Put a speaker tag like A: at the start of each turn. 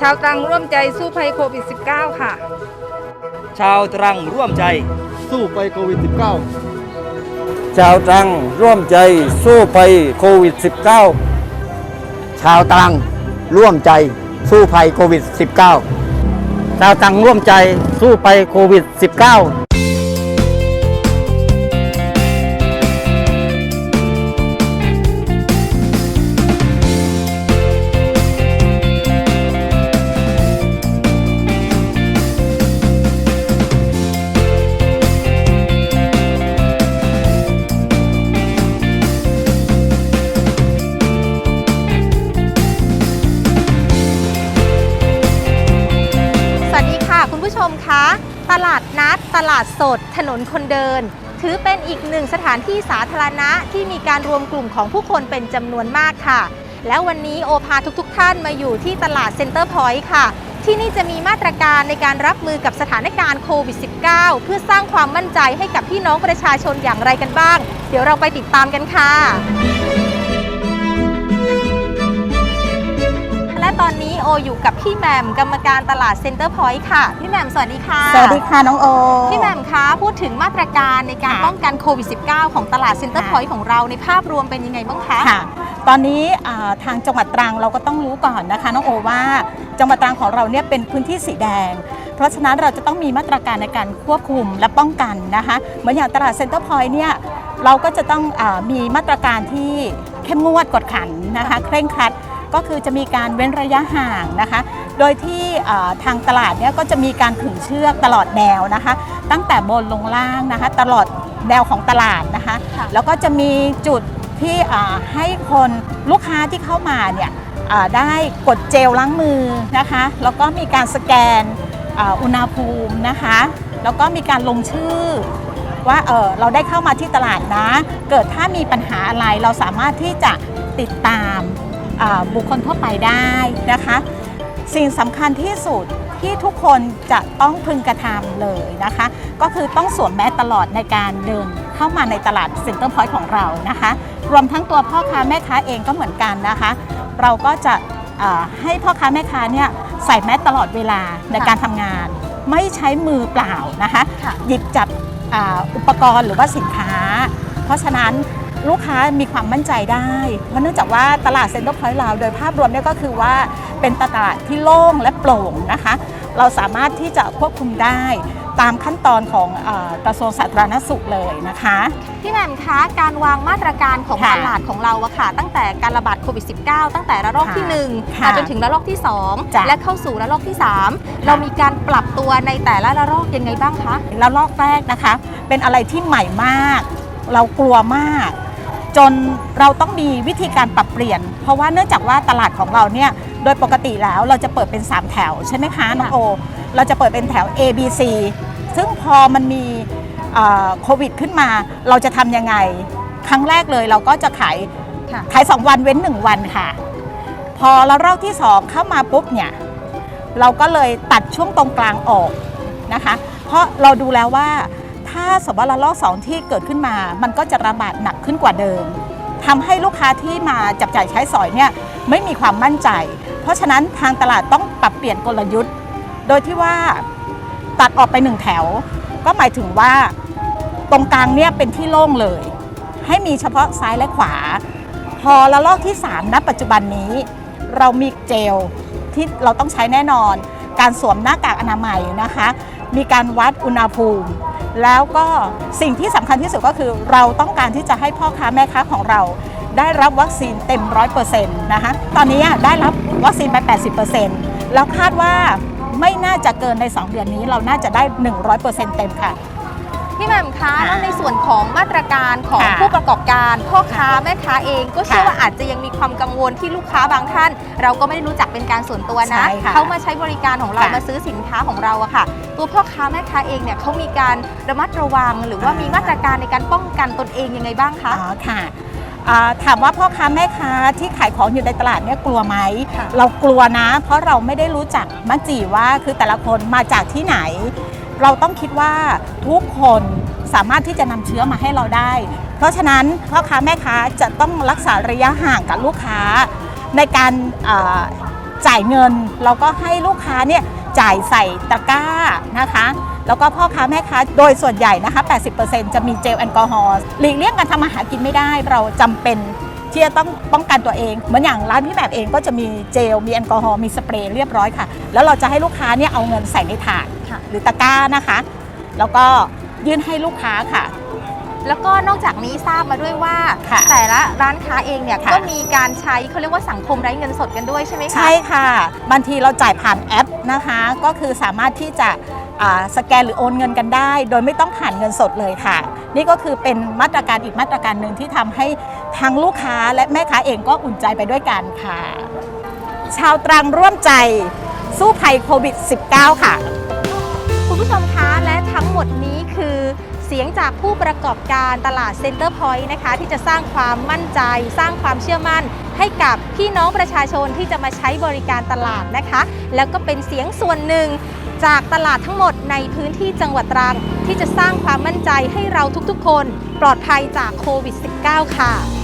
A: ชาวตรังร่วมใจสู้ภัยโควิด -19 ค่ะ
B: ชาวตรังร่วมใจ
C: สู้ไปโควิด
D: ชาวตรังร่วมใจสู้ภัยโควิด -19
E: ชาวตรังร่วมใจสู้ภัยโควิด -19
D: ชาวตรังร่วมใจสู้ภัยโควิด -19 า
F: ดนัด ตลาดสด ถนนคนเดิน ถือเป็นอีกหนึ่งสถานที่สาธารณะที่มีการรวมกลุ่มของผู้คนเป็นจำนวนมากค่ะ แล้ววันนี้โอพาทุกๆทท่านมาอยู่ที่ตลาดเซ็นเตอร์พอยต์ค่ะ ที่นี่จะมีมาตรการในการรับมือกับสถานการณ์โควิด -19 เพื่อสร้างความมั่นใจให้กับพี่น้องประชาชนอย่างไรกันบ้าง เดี๋ยวเราไปติดตามกันค่ะและ อนนี้โออยู่กับพี่แหม่มกรรมการตลาดเซ็นเตอร์พอยต์ค่ะ พี่แหม่มสวัสดีค่ะ
G: สวัสดีค่ะน้องโอ
F: พี่แหม่มคะพูดถึงมาตรการในการ
G: ค่ะ
F: ป้องกันโควิด -19 ของตลาดเซ็นเตอร์
G: ค่ะ
F: พอยต์ของเราในภาพรวมเป็นยังไงบ้างคะ
G: ค่ะ ตอนนี้อ่าทางจังหวัดตรังเราก็ต้องรู้ก่อนนะคะน้องโอว่า จังหวัดตรังของเราเนี่ยเป็นพื้นที่สีแดงเพราะฉะนั้นเราจะต้องมีมาตรการในการควบคุมและป้องกันนะคะเหมือนอย่างตลาดเซ็นเตอร์พอยต์เนี่ยเราก็จะต้องอามีมาตรการที่เข้มงวดกดขันนะคะเคร่งครัด ก็คือจะมีการเว้นระยะห่างนะคะ โดยที่อ่าทางตลาดเนี่ยก็จะมีการขึงเชือกตลอดแนวนะคะ ตั้งแต่บนลงล่างนะคะ ตลอดแนวของตลาดนะคะ
F: ค่ะ
G: แล้วก็จะมีจุดที่อ่าให้คนลูกค้าที่เข้ามาเนี่ยอ่าได้กดเจลล้างมือนะคะ แล้วก็มีการสแกนอ่าอุณหภูมินะคะ แล้วก็มีการลงชื่อว่าเออเราได้เข้ามาที่ตลาดนะ เกิดถ้ามีปัญหาอะไรเราสามารถที่จะติดตามอ่า บุคคลทั่วไปได้นะคะ สิ่งสำคัญที่สุดที่ทุกคนจะต้องพึงกระทำเลยนะคะ ก็คือต้องสวมแมสตลอดในการเดินเข้ามาในตลาดเซ็นเตอร์พอยต์ของเรานะคะ รวมทั้งตัวพ่อค้าแม่ค้าเองก็เหมือนกันนะคะ เราก็จะเอ่อให้พ่อค้าแม่ค้าเนี่ยใส่แมสตลอดเวลาในการทำงาน ไม่ใช้มือเปล่านะคะ
F: ค่ะ
G: หยิบจับอ่าอุปกรณ์หรือว่าสินค้า เพราะฉะนั้น ลูกค้ามีความมั่นใจได้ เพราะเนื่องจากว่าตลาดเซ็นเตอร์พอยต์เราโดยภาพรวมเนี่ยก็คือว่าเป็นตลาดที่โล่งและโปร่งนะคะ เราสามารถที่จะควบคุมได้ตามขั้นตอนของเออกระทรวงสาธารณสุขเลยนะคะ
F: พี่แหม่มคะการวางมาตรการของ
G: ค่ะ
F: ตลาดของเราอะค่ะ ตั้งแต่การระบาดโควิด -19 ตั้งแต่ระลอกที่1
G: ค่ะ
F: มาจนถึงระลอกที่
G: จ้ะ
F: 2และเข้าสู่ระลอกที่ 3 เรามีการปรับตัวในแต่ละระลอกยังไงบ้างคะ
G: แล้วลอกแรกนะคะ เป็นอะไรที่ใหม่มาก เรากลัวมาก จนเราต้องมีวิธีการปรับเปลี่ยน เพราะว่าเนื่องจากว่าตลาดของเราเนี่ยโดยปกติแล้วเราจะเปิดเป็น 3 แถวใช่ไหมคะน้องโอ เราจะเปิดเป็นแถว A B C ซึ่งพอมันมีเอ่อโควิดขึ้นมา เราจะทำยังไง ครั้งแรกเลยเราก็จะขาย
F: ค่ะ
G: ขาย 2 วันเว้น 1 วันค่ะ พอเรารอบที่ 2 เข้ามาปุ๊บเนี่ย เราก็เลยตัดช่วงตรงกลางออกนะคะ เพราะเราดูแล้วว่า ถ้าสมมติว่าระลอกสองที่เกิดขึ้นมา มันก็จะระบาดหนักขึ้นกว่าเดิมทำให้ลูกค้าที่มาจับจ่ายใช้สอยเนี่ยไม่มีความมั่นใจ เพราะฉะนั้นทางตลาดต้องปรับเปลี่ยนกลยุทธ์ โดยที่ว่าตัดออกไปหนึ่งแถว ก็หมายถึงว่าตรงกลางเนี่ยเป็นที่โล่งเลย ให้มีเฉพาะซ้ายและขวา พอระลอกที่3ณปัจจุบันนี้ เรามีเจลที่เราต้องใช้แน่นอน การสวมหน้ากากอนามัยนะคะ มีการวัดอุณหภูมิ แล้วก็สิ่งที่สำคัญที่สุดก็คือเราต้องการที่จะให้พ่อค้าแม่ค้าของเรา ได้รับวัคซีนเต็ม 100%นะคะตอนนี้ได้รับวัคซีนไป 80%แล้วคาดว่าไม่น่าจะเกินใน 2 เดือนนี้เราน่าจะได้ 100%เต็มค่ะ
F: พี่แหม่มคะ
G: ค่ะ
F: แล้วในส่วนของมาตรการของ
G: ค่ะ
F: ผู้ประกอบการพ่อค้าแม่ค้าเองก็เชื่อ
G: ค่ะ
F: ว่าอาจจะยังมีความกังวลที่ลูกค้าบางท่าน เราก็ไม่ได้รู้จักเป็นการส่วนตัวนะ
G: ใช่ค่ะ
F: เขามาใช้บริการของเรา
G: ค่ะ
F: มาซื้อสินค้าของเราอะค่ะ ตัวพ่อค้าแม่ค้าเองเนี่ยเขามีการระมัดระวัง หรือว่ามีมาตรการในการป้องกันตนเองยังไงบ้างคะ
G: อ๋อค่ะอ่าถามว่าพ่อค้าแม่ค้าที่ขายของอยู่ในตลาดเนี่ยกลัวไหม
F: ค่ะ
G: เรากลัวนะ เพราะเราไม่ได้รู้จักมัจจีว่าคือแต่ละคนมาจากที่ไหน เราต้องคิดว่าทุกคนสามารถที่จะนำเชื้อมาให้เราได้ เพราะฉะนั้นพ่อค้าแม่ค้าจะต้องรักษาระยะห่างกับลูกค้า ในการจ่ายเงิน เราก็ให้ลูกค้าเนี่ยจ่ายใส่ตะกร้านะคะแล้วก็พ่อค้าแม่ค้าโดยส่วนใหญ่นะคะ 80%จะมีเจลแอลกอฮอล์หลีกเลี่ยงการทำอาหารกินไม่ได้ เราจำเป็น ที่จะต้องป้องกันตัวเอง เหมือนอย่างร้านพี่แบบเองก็จะมีเจล มีแอลกอฮอล์ มีสเปรย์เรียบร้อยค่ะ แล้วเราจะให้ลูกค้าเนี่ยเอาเงินใส่ในถาด
F: ค่ะ
G: หรือตะกร้านะคะ แล้วก็ยื่นให้ลูกค้าค่ะ
F: แล้วก็นอกจากนี้ทราบมาด้วยว่า
G: ค่ะ
F: แต่ละร้านค้าเองเนี่ย
G: ค่ะ
F: ก็มีการใช้เขาเรียกว่าสังคมไร้เงินสดกันด้วยใช่ไหมคะ
G: ใช่ค่ะบางทีเราจ่ายผ่านแอปนะคะ ก็คือสามารถที่จะอ่าสแกนหรือโอนเงินกันได้ โดยไม่ต้องผ่านเงินสดเลยค่ะ นี่ก็คือเป็นมาตรการอีกมาตรการหนึ่งที่ทำให้ทั้งลูกค้าและแม่ค้าเองก็อุ่นใจไปด้วยกันค่ะ ชาวตรังร่วมใจสู้ภัยโควิด -19 ค่ะ
F: คุณผู้ชมคะและทั้งหมดนี้คือเสียงจากผู้ประกอบการตลาดเซ็นเตอร์พอยต์นะคะ ที่จะสร้างความมั่นใจ สร้างความเชื่อมั่น ให้กับพี่น้องประชาชนที่จะมาใช้บริการตลาดนะคะ แล้วก็เป็นเสียงส่วนหนึ่ง จากตลาดทั้งหมดในพื้นที่จังหวัดตรัง ที่จะสร้างความมั่นใจให้เราทุกๆ คน ปลอดภัยจากโควิด -19 ค่ะ